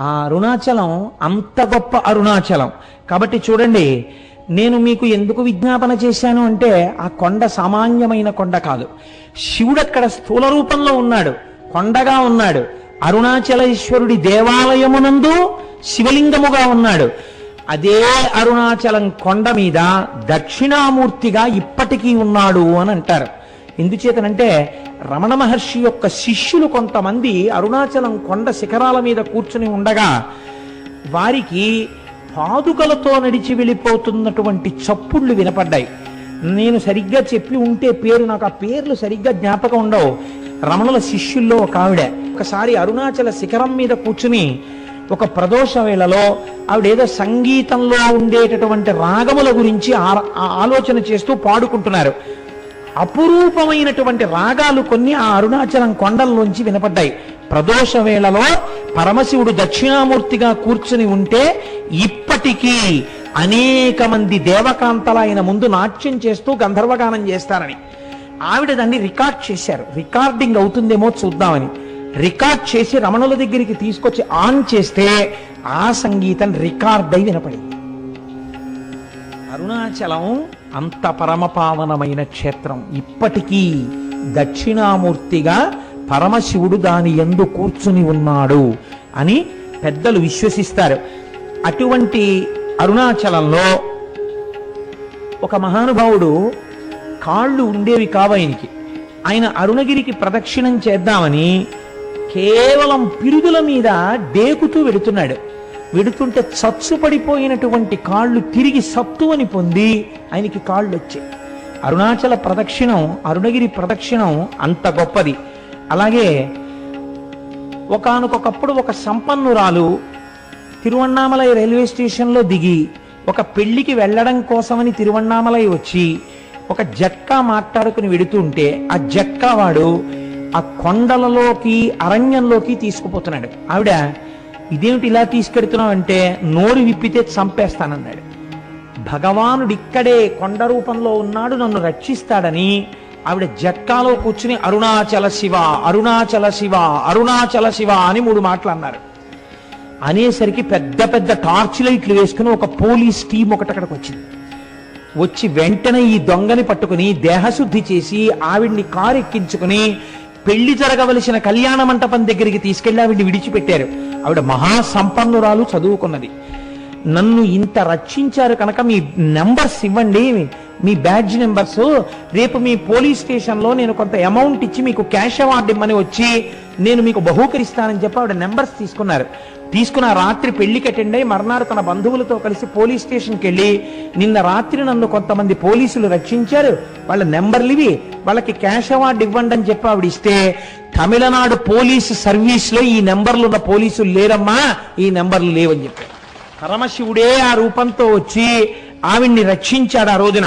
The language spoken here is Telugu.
ఆ అరుణాచలం అంత గొప్ప అరుణాచలం. కాబట్టి చూడండి నేను మీకు ఎందుకు విజ్ఞాపన చేశాను అంటే ఆ కొండ సామాన్యమైన కొండ కాదు. శివుడు అక్కడ స్థూల రూపంలో ఉన్నాడు కొండగా ఉన్నాడు. అరుణాచలేశ్వరుడి దేవాలయమునందు శివలింగముగా ఉన్నాడు. అదే అరుణాచలం కొండ మీద దక్షిణామూర్తిగా ఇప్పటికీ ఉన్నాడు అని అంటారు. ఎందుచేతనంటే రమణ మహర్షి యొక్క శిష్యులు కొంతమంది అరుణాచలం కొండ శిఖరాల మీద కూర్చుని ఉండగా వారికి పాదుకలతో నడిచి వెళ్ళిపోతున్నటువంటి చప్పుళ్ళు వినపడ్డాయి. నేను సరిగ్గా చెప్పి ఉంటే పేరు నాకు ఆ పేర్లు సరిగ్గా జ్ఞాపకం ఉండవు. రమణుల శిష్యుల్లో ఒక ఆవిడ ఒకసారి అరుణాచల శిఖరం మీద కూర్చుని ఒక ప్రదోష వేళలో ఆవిడేదో సంగీతంలో ఉండేటటువంటి రాగముల గురించి ఆ ఆలోచన చేస్తూ పాడుకుంటున్నారు. అపురూపమైనటువంటి రాగాలు కొన్ని ఆ అరుణాచలం కొండల్లోంచి వినపడ్డాయి. ప్రదోష వేళలో పరమశివుడు దక్షిణామూర్తిగా కూర్చుని ఉంటే ఇప్పటికీ అనేక మంది దేవకాంతల ఆయన ముందు నాట్యం చేస్తూ గంధర్వగానం చేస్తారని. ఆవిడ దాన్ని రికార్డ్ చేశారు. రికార్డింగ్ అవుతుందేమో చూద్దామని. రికార్డ్ చేసి రమణుల దగ్గరికి తీసుకొచ్చి ఆన్ చేస్తే ఆ సంగీతం రికార్డ్ అయి వినపడింది. అరుణాచలం అంత పరమపావనమైన క్షేత్రం. ఇప్పటికీ దక్షిణామూర్తిగా పరమశివుడు దాని ఎందు కూర్చుని ఉన్నాడు అని పెద్దలు విశ్వసిస్తారు. అటువంటి అరుణాచలంలో ఒక మహానుభావుడు కాళ్ళు ఉండేవి కావు ఆయనకి ఆయన అరుణగిరికి ప్రదక్షిణం చేద్దామని కేవలం పిరుదుల మీద డేకుతూ వెడుతున్నాడు వెడుతుంటే చచ్చుపడిపోయినటువంటి కాళ్ళు తిరిగి సత్తువని పొంది ఆయనకి కాళ్ళు వచ్చాయి అరుణాచల ప్రదక్షిణం అరుణగిరి ప్రదక్షిణం అంత గొప్పది. అలాగే ఒకనకొకప్పుడు ఒక సంపన్నురాలు తిరువణ్ణామలై రైల్వే స్టేషన్లో దిగి ఒక పెళ్ళికి వెళ్ళడం కోసమని తిరువన్నామలై వచ్చి ఒక జక్క మాట్లాడుకుని వెడుతుంటే ఆ జక్క వాడు ఆ కొండలలోకి అరణ్యంలోకి తీసుకుపోతున్నాడు. ఆవిడ ఇదేమిటి ఇలా తీసుకెడుతున్నావు అంటే నోరు విప్పితే చంపేస్తానన్నాడు. భగవానుడు ఇక్కడే కొండ రూపంలో ఉన్నాడు నన్ను రక్షిస్తాడని ఆవిడ జట్కాలో కూర్చుని అరుణాచల శివ అరుణాచల శివ అరుణాచల శివ అని మూడు మాటలు అన్నారు అనేసరికి పెద్ద పెద్ద టార్చ్ లైట్లు వేసుకుని ఒక పోలీస్ టీం ఒకటి అక్కడికి వచ్చింది. వచ్చి వెంటనే ఈ దొంగని పట్టుకుని దేహశుద్ధి చేసి ఆవిడ్ని కారు ఎక్కించుకుని పెళ్ళి జరగవలసిన కళ్యాణ మంటపం దగ్గరికి తీసుకెళ్ళి ఆవిడ్ని విడిచిపెట్టారు. ఆవిడ మహాసంపన్నురాలు చదువుకున్నది. నన్ను ఇంత రక్షించారు కనుక మీ నెంబర్స్ ఇవ్వండి మీ బ్యాడ్జ్ నెంబర్స్. రేపు మీ పోలీస్ స్టేషన్లో నేను కొంత అమౌంట్ ఇచ్చి మీకు క్యాష్ అవార్డు ఇమ్మని వచ్చి నేను మీకు బహూకరిస్తానని చెప్పి ఆవిడ నెంబర్స్ తీసుకున్నారు. తీసుకున్న రాత్రి పెళ్ళికి అటెండ్ అయి మర్నాడు తన బంధువులతో కలిసి పోలీస్ స్టేషన్కి వెళ్ళి నిన్న రాత్రి నన్ను కొంతమంది పోలీసులు రక్షించారు. వాళ్ళ నెంబర్లు ఇవి. వాళ్ళకి క్యాష్ అవార్డు ఇవ్వండి అని చెప్పి ఆవిడ ఇస్తే తమిళనాడు పోలీసు సర్వీస్లో ఈ నెంబర్లు ఉన్న పోలీసులు లేరమ్మా ఈ నెంబర్లు లేవని చెప్పారు పరమశివుడే ఆ రూపంతో వచ్చి ఆవిడ్ని రక్షించాడు ఆ రోజున.